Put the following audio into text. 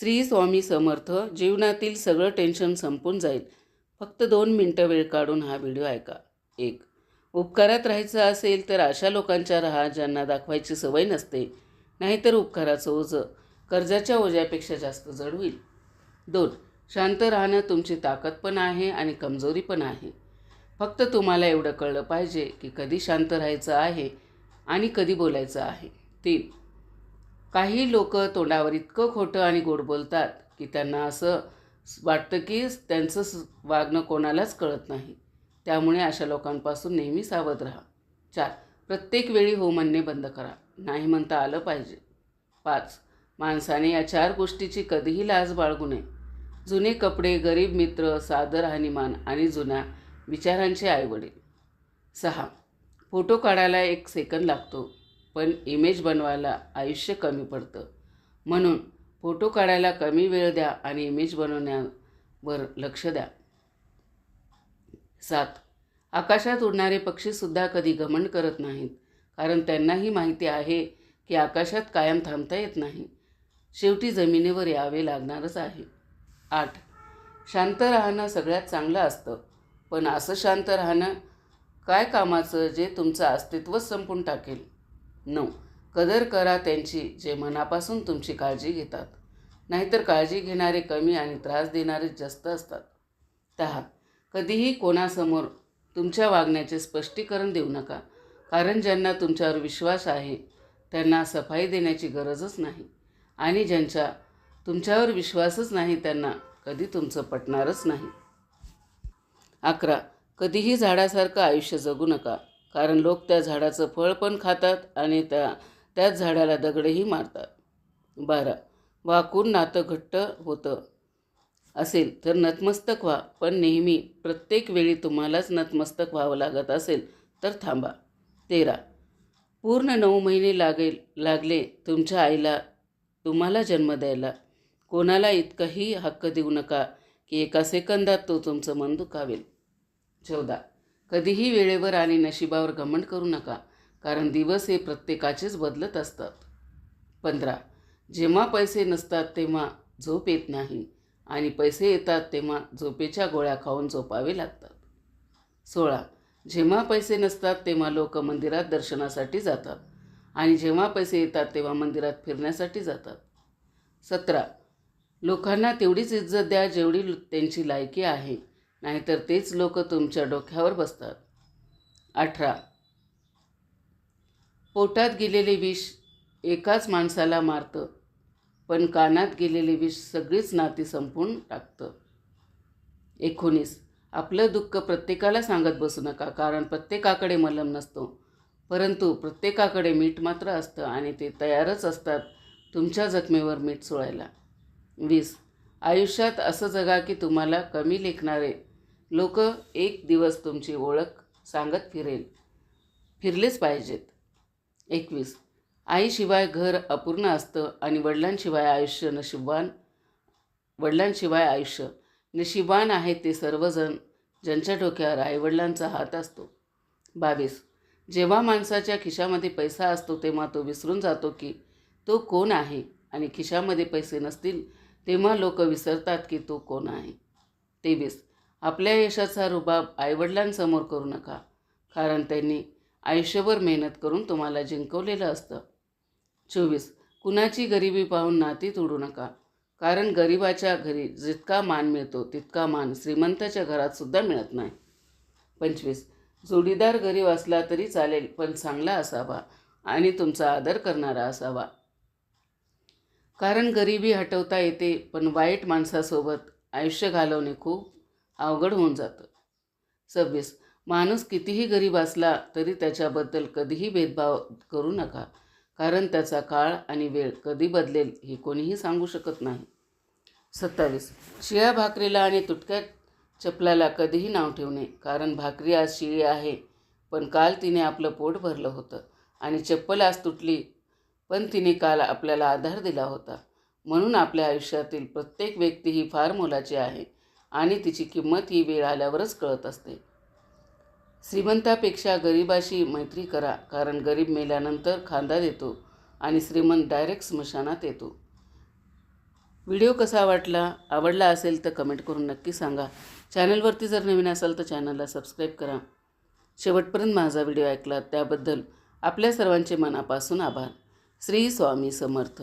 श्री स्वामी समर्थ जीवनातील सगळं टेन्शन संपून जाईल. फक्त दोन मिनटं वेळ काढून हा व्हिडिओ ऐका. एक उपकारात राहायचं असेल तर अशा लोकांच्या राहा ज्यांना दाखवायची सवय नसते. नाहीतर उपकाराचं ओझं कर्जाच्या ओझ्यापेक्षा जास्त जड होईल. दोन शांत राहणं तुमची ताकद पण आहे आणि कमजोरी पण आहे. फक्त तुम्हाला एवढं कळलं पाहिजे की कधी शांत राहायचं आहे आणि कधी बोलायचं आहे. तीन काही लोक तोंडावर इतकं खोटं आणि गोड बोलतात की त्यांना असं वाटतं की त्यांचं स- वागणं कोणालाच कळत नाही. त्यामुळे अशा लोकांपासून नेहमी सावध राहा. चार प्रत्येक वेळी हो म्हणणे बंद करा. नाही म्हणता आलं पाहिजे. पाच माणसाने या चार गोष्टीची कधीही लाज बाळगू नये. जुने कपडे गरीब मित्र सादर हानिमान आणि जुन्या विचारांचे आईवडील. सहा फोटो काढायला एक सेकंद लागतो. पण इमेज बनवायला आयुष्य कमी पडतं. म्हणून फोटो काढायला कमी वेळ द्या आणि इमेज बनवण्यावर लक्ष द्या. सात. आकाशात उडणारे पक्षीसुद्धा कधी घमंड करत नाहीत कारण त्यांनाही माहिती आहे की आकाशात कायम थांबता येत नाही. शेवटी जमिनीवर यावे लागणारच आहे. आठ. शांत राहणं सगळ्यात चांगलं असतं. पण असं शांत राहणं काय कामाचं जे तुमचं अस्तित्वच संपून टाकेल? नऊ. कदर करा त्यांची जे मनापासून तुमची काळजी घेतात. नाहीतर काळजी घेणारे कमी आणि त्रास देणारे जास्त असतात. दहा. कधीही कोणासमोर तुमच्या वागण्याचे स्पष्टीकरण देऊ नका. कारण ज्यांना तुमच्यावर विश्वास आहे त्यांना सफाई देण्याची गरजच नाही. आणि ज्यांच्या तुमच्यावर विश्वासच नाही त्यांना कधी तुमचं पटणारच नाही. अकरा. कधीही झाडासारखं आयुष्य जगू नका. कारण लोक त्या झाडाचं फळ पण खातात आणि त्या त्याच झाडाला दगडही मारतात. बारा. वाकून नातं घट्ट होतं असेल तर नतमस्तक व्हा पण नेहमी प्रत्येक वेळी तुम्हालाच नतमस्तक व्हावं लागत असेल तर थांबा. तेरा. पूर्ण नऊ महिने लागेल लागले तुमच्या आईला तुम्हाला जन्म द्यायला. कोणाला इतकाही हक्क देऊ नका की एका सेकंदात तो तुमचं मन दुखावेल. चौदा. कधीही वेळेवर आणि नशिबावर घमंड करू नका कारण दिवस हे प्रत्येकाचेच बदलत असतात. पंधरा जेव्हा पैसे नसतात तेव्हा झोप येत नाही आणि पैसे येतात तेव्हा झोपेच्या गोळ्या खाऊन झोपावे लागतात. सोळा जेव्हा पैसे नसतात तेव्हा लोक मंदिरात दर्शनासाठी जातात आणि जेव्हा पैसे येतात तेव्हा मंदिरात फिरण्यासाठी जातात. सतरा लोकांना तेवढीच इज्जत द्या जेवढी त्यांची लायकी आहे. नाहीतर तेच लोक तुमच्या डोक्यावर बसतात. अठरा. पोटात गेलेले विष एकाच माणसाला मारतं पण कानात गेलेले विष सगळीच नाती संपून टाकतं. एकोणीस. आपलं दुःख प्रत्येकाला सांगत बसू नका कारण प्रत्येकाकडे मलम नसतो. परंतु प्रत्येकाकडे मीठ मात्र असतं आणि ते तयारच असतात तुमच्या जखमेवर मीठ सोडायला. वीस. आयुष्यात असं जगा की तुम्हाला कमी लेखणारे लोक एक दिवस तुमची ओळख सांगत फिरेल. फिरलेच पाहिजेत. एकवीस. आईशिवाय घर अपूर्ण असतं आणि वडिलांशिवाय आयुष्य नशिबवान वडिलांशिवाय आयुष्य नशिबान आहे ते सर्वजण ज्यांच्या डोक्यावर आईवडिलांचा हात असतो. बावीस. जेव्हा माणसाच्या खिशामध्ये पैसा असतो तेव्हा तो विसरून जातो की तो कोण आहे आणि खिशामध्ये पैसे नसतील तेव्हा लोक विसरतात की तो कोण आहे. तेवीस. आपल्या यशाचा रुबाब आईवडिलांसमोर करू नका कारण त्यांनी आयुष्यभर मेहनत करून तुम्हाला जिंकवलेलं असतं. चोवीस कुणाची गरिबी पाहून नाती तोडू नका कारण गरिबाच्या घरी जितका मान मिळतो तितका मान श्रीमंताच्या घरातसुद्धा मिळत नाही. पंचवीस जोडीदार गरीब असला तरी चालेल पण चांगला असावा आणि तुमचा आदर करणारा असावा. कारण गरिबी हटवता येते पण वाईट माणसासोबत आयुष्य घालवणे खूप अवघड होऊन जातं. सव्वीस माणूस कितीही गरीब असला तरी त्याच्याबद्दल कधीही भेदभाव करू नका. कारण त्याचा काळ आणि वेळ कधी बदलेल हे कोणीही सांगू शकत नाही. सत्तावीस शिळ्या भाकरीला आणि तुटक्या चपलाला कधीही नाव ठेवणे. कारण भाकरी आज शिळी आहे पण काल तिने आपलं पोट भरलं होतं आणि चप्पल आज तुटली पण तिने काल आपल्याला आधार दिला होता. म्हणून आपल्या आयुष्यातील प्रत्येक व्यक्ती ही फार मोलाची आहे. आणि तिची किंमत ही वेळ आल्यावरच कळत असते. श्रीमंतापेक्षा गरिबाशी मैत्री करा कारण गरीब मेल्यानंतर खांदा देतो आणि श्रीमंत डायरेक्ट स्मशानात येतो. व्हिडिओ कसा वाटला आवडला असेल तर कमेंट करून नक्की सांगा. चॅनलवरती जर नवीन असाल तर चॅनलला सबस्क्राईब करा. शेवटपर्यंत माझा व्हिडिओ ऐकला त्याबद्दल आपल्या सर्वांचे मनापासून आभार. श्री स्वामी समर्थ.